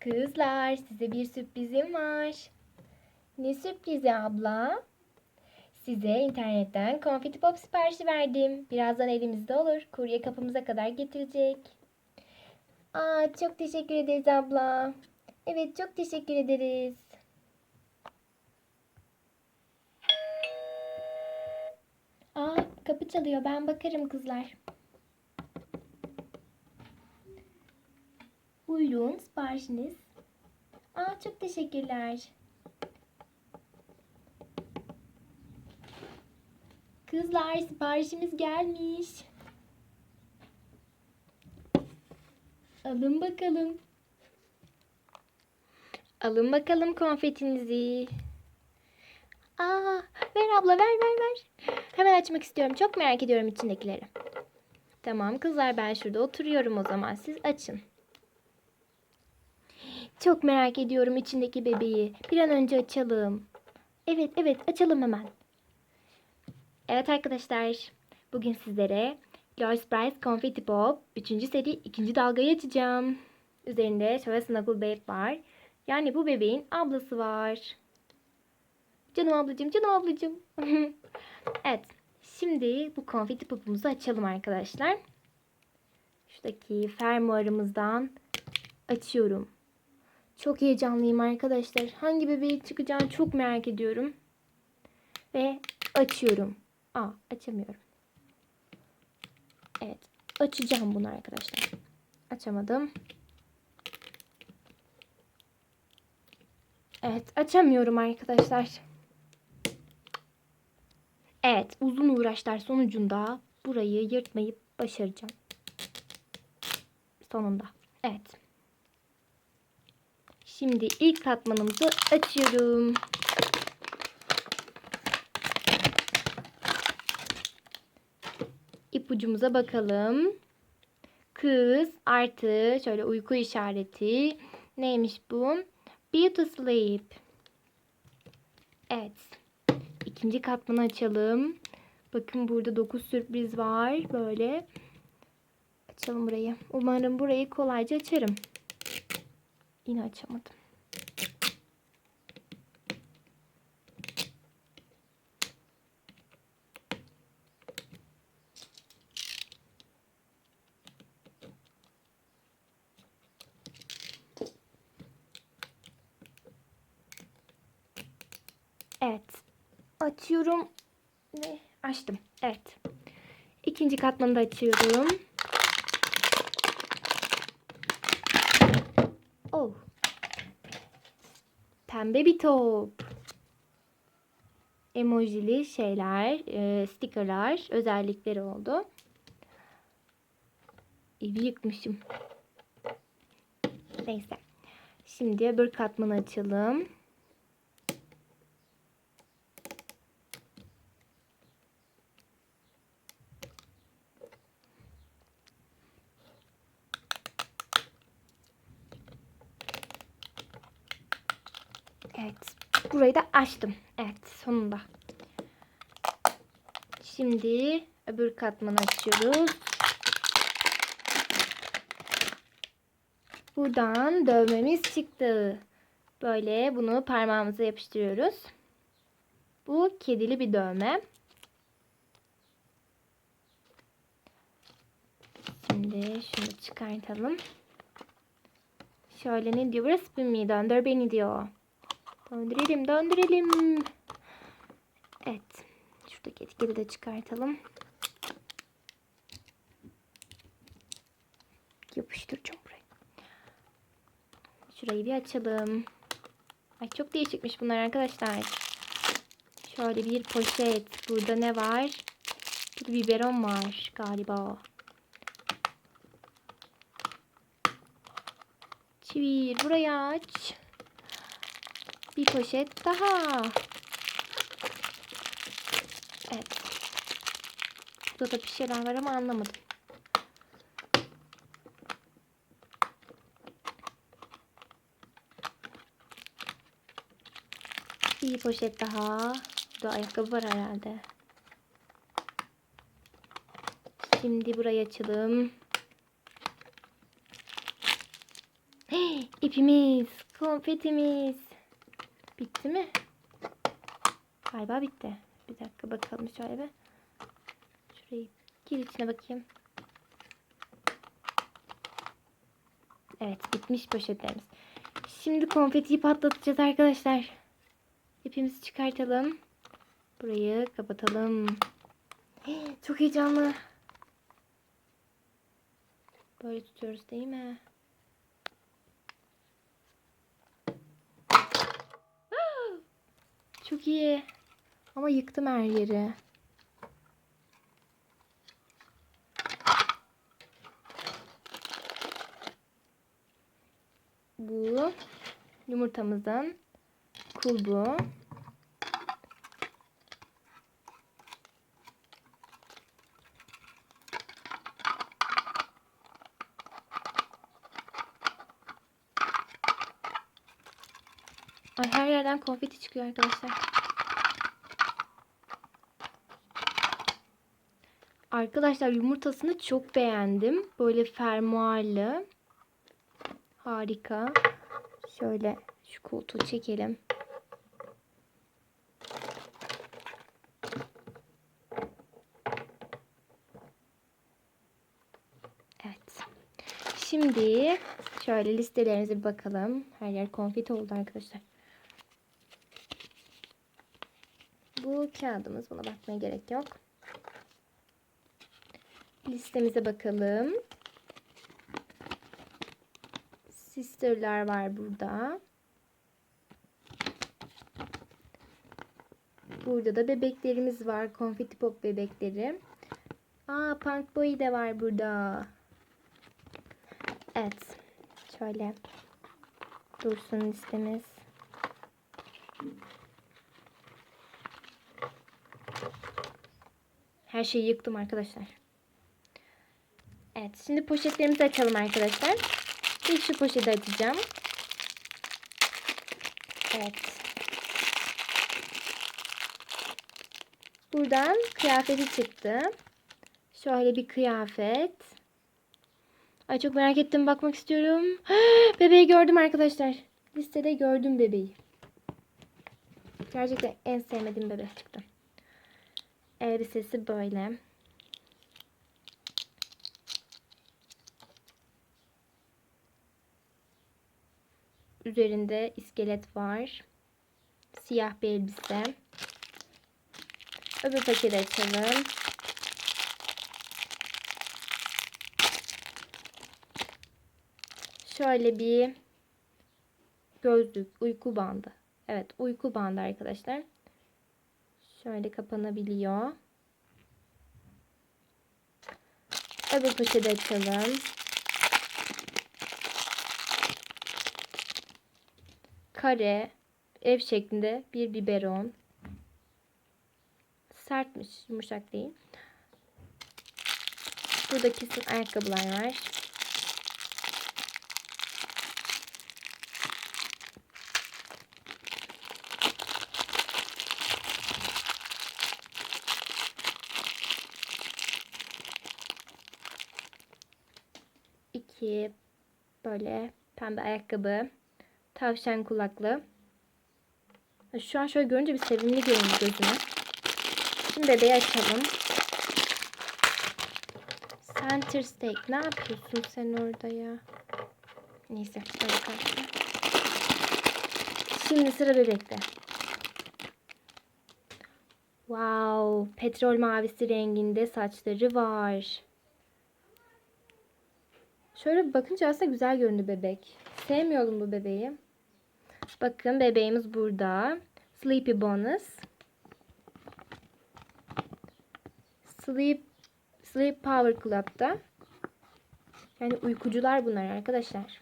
Kızlar size bir sürprizim var. Ne sürprizi abla? Size internetten konfeti pop siparişi verdim. Birazdan elimizde olur. Kurye kapımıza kadar getirecek. Aa, çok teşekkür ederiz abla. Evet çok teşekkür ederiz. Aa, kapı çalıyor. Ben bakarım kızlar. Buyurun siparişiniz. Aa, çok teşekkürler. Kızlar siparişimiz gelmiş. Alın bakalım. Alın bakalım konfetinizi. Aa, ver abla ver ver ver. Hemen açmak istiyorum. Çok merak ediyorum içindekileri. Tamam kızlar ben şurada oturuyorum o zaman. Siz açın. Çok merak ediyorum içindeki bebeği. Bir an önce açalım. Evet evet açalım hemen. Evet arkadaşlar. Bugün sizlere Lois Price Confetti Pop 3. seri 2. dalgayı açacağım. Üzerinde şöyle Snuggle Babe var. Yani bu bebeğin ablası var. Canım ablacığım, canım ablacığım. evet. Şimdi bu konfeti popumuzu açalım arkadaşlar. Şuradaki fermuarımızdan açıyorum. Çok heyecanlıyım arkadaşlar. Hangi bebeği çıkacağını çok merak ediyorum. Ve açıyorum. Aa açamıyorum. Evet. Açacağım bunu arkadaşlar. Açamadım. Evet. Açamıyorum arkadaşlar. Evet. Uzun uğraşlar sonucunda burayı yırtmayıp başaracağım. Sonunda. Evet. Şimdi ilk katmanımızı açıyorum. İpucumuza bakalım. Kız artı şöyle uyku işareti. Neymiş bu? Beauty sleep. Evet. İkinci katmanı açalım. Bakın burada 9 sürpriz var. Böyle. Açalım burayı. Umarım burayı kolayca açarım. Yine açamadım. Evet. Açıyorum. Ve açtım. Evet. İkinci katmanı da açıyorum. Oh. Pembe bir top. Emojili şeyler, e, stickerlar, özellikleri oldu. Evi yıkmışım. Neyse. Şimdi öbür katmanı açalım. Evet. Burayı da açtım. Evet. Sonunda. Şimdi öbür katmanı açıyoruz. Buradan dövmemiz çıktı. Böyle bunu parmağımıza yapıştırıyoruz. Bu kedili bir dövme. Şimdi şunu çıkartalım. Şöyle ne diyor? Burası bir mi? Döndür beni diyor. Döndürelim, döndürelim. Evet. Şuradaki etiketi de çıkartalım. Yapıştıracağım burayı. Şurayı bir açalım. Ay çok değişikmiş bunlar arkadaşlar. Şöyle bir poşet. Burada ne var? Bir biberon var galiba. Çevir burayı aç. Bir poşet daha. Evet. Burada da bir şeyler var ama anlamadım. Bir poşet daha. Burada ayakkabı var herhalde. Şimdi burayı açalım. Hey, İpimiz, konfetimiz. Bitti mi? Galiba bitti. Bir dakika bakalım şöyle bir. Şurayı gir içine bakayım. Evet bitmiş poşetlerimiz. Şimdi konfetiyi patlatacağız arkadaşlar. İpimizi çıkartalım. Burayı kapatalım. Çok heyecanlı. Böyle tutuyoruz değil mi? Çok iyi. Ama yıktım her yeri. Bu yumurtamızın kulbu. Ay her yerden konfeti çıkıyor arkadaşlar. Arkadaşlar yumurtasını çok beğendim. Böyle fermuarlı. Harika. Şöyle şu koltuğu çekelim. Evet. Şimdi şöyle listelerinize bir bakalım. Her yer konfeti oldu arkadaşlar. Bu kağıdımız. Buna bakmaya gerek yok. Listemize bakalım. Sister'lar var burada. Burada da bebeklerimiz var. Konfeti pop bebekleri. Aa Punk Boy de var burada. Evet. Şöyle dursun listemiz. Her şeyi yıktım arkadaşlar. Evet. Şimdi poşetlerimizi açalım arkadaşlar. İlk şu poşeti açacağım. Evet. Buradan kıyafeti çıktı. Şöyle bir kıyafet. Ay çok merak ettim. Bakmak istiyorum. Bebeği gördüm arkadaşlar. Listede gördüm bebeği. Gerçekten en sevmediğim bebek çıktı. Elbisesi böyle. Üzerinde iskelet var. Siyah bir elbise. Öbür paketi açalım. Şöyle bir gözlük, uyku bandı. Evet, uyku bandı arkadaşlar. Şöyle kapanabiliyor. Öbür poşeti açalım. Kare, ev şeklinde bir biberon. Sertmiş, yumuşak değil. Burada kesin ayakkabılar var. İki böyle pembe ayakkabı. Tavşan kulaklı. Şu an şöyle görünce bir sevimli görünüyor gözüme. Şimdi bebeği açalım. Center steak. Ne yapıyorsun sen orada ya? Neyse. Şimdi sıra bebekte. Wow. Petrol mavisi renginde saçları var. Şöyle bakınca aslında güzel göründü bebek. Sevmiyorum bu bebeği. Bakın bebeğimiz burada. Sleepy Bonus. Sleep Sleep Power Club'da. Yani uykucular bunlar arkadaşlar.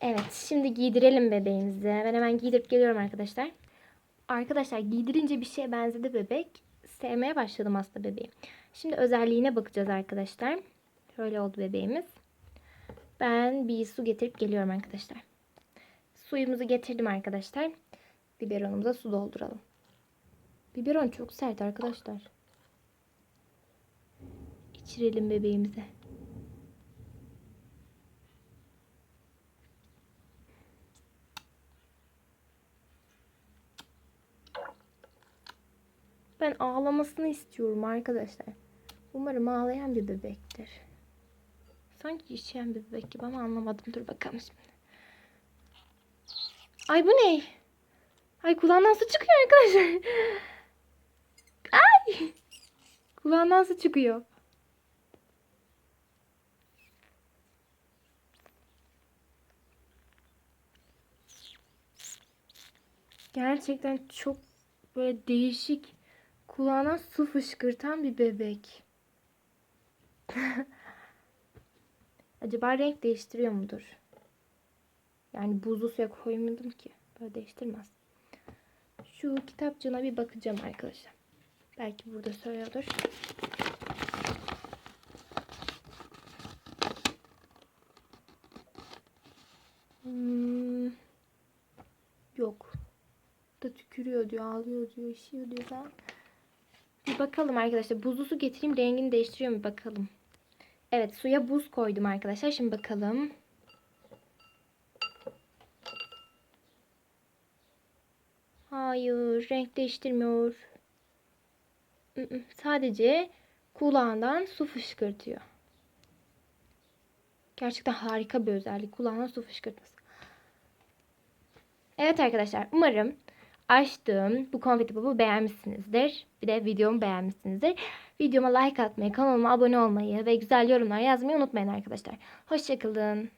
Evet, şimdi giydirelim bebeğimizi. Ben hemen giydirip geliyorum arkadaşlar. Arkadaşlar giydirince bir şeye benzedi bebek. Sevmeye başladım aslında bebeği. Şimdi özelliğine bakacağız arkadaşlar. Şöyle oldu bebeğimiz. Ben bir su getirip geliyorum arkadaşlar. Suyumuzu getirdim arkadaşlar. Biberonumuza su dolduralım. Biberon çok sert arkadaşlar. İçirelim bebeğimize. Ben ağlamasını istiyorum arkadaşlar. Umarım ağlayan bir bebektir. Sanki işeyen bir bebek gibi ama anlamadım. Dur bakalım şimdi. Ay bu ne? Ay kulağından su çıkıyor arkadaşlar. Ay! Kulağından su çıkıyor. Gerçekten çok böyle değişik kulağına su fışkırtan bir bebek. Acaba renk değiştiriyor mudur? Yani buzlu suya koymadım ki. Böyle değiştirmez. Şu kitapçığına bir bakacağım arkadaşlar. Belki burada söylüyordur. Hmm, yok. Da tükürüyor diyor, ağlıyor diyor, işiyor diyor falan. Bir bakalım arkadaşlar. Buzlu su getireyim rengini değiştiriyor mu bakalım. Evet suya buz koydum arkadaşlar. Şimdi bakalım. Hayır renk değiştirmiyor. Sadece kulağından su fışkırtıyor. Gerçekten harika bir özellik. Kulağından su fışkırtması. Evet arkadaşlar umarım açtığım bu konfeti popu beğenmişsinizdir. Bir de videomu beğenmişsinizdir. Videoma like atmayı, kanalıma abone olmayı ve güzel yorumlar yazmayı unutmayın arkadaşlar. Hoşçakalın.